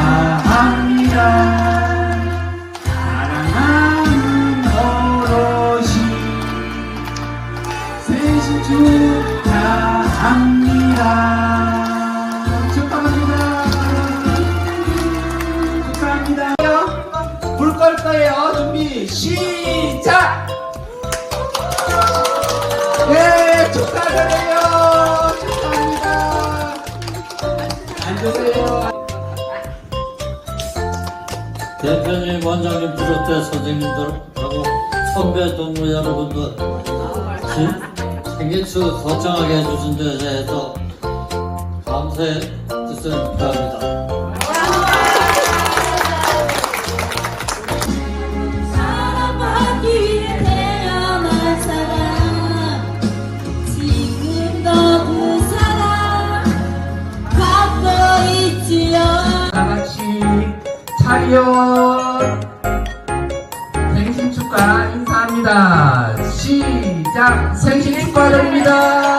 감사합니다. 사랑하는 어르신 생신 축하합니다. 축하합니다. 축하합니다. 물걸 거예요. 준비 시작. 예, 축하드려요. 대표님, 원장님 비롯해 선생님들하고 선배 동무 여러분들 기- 생일 축 거창하게 해주신 데에 대해서 감사의 뜻을 표합니다. 사랑받기 위해 태어난 사람 지금도 그 사랑 갖고 있지요 차렷 생신 축하 인사합니다. 시작 생신 축하드립니다.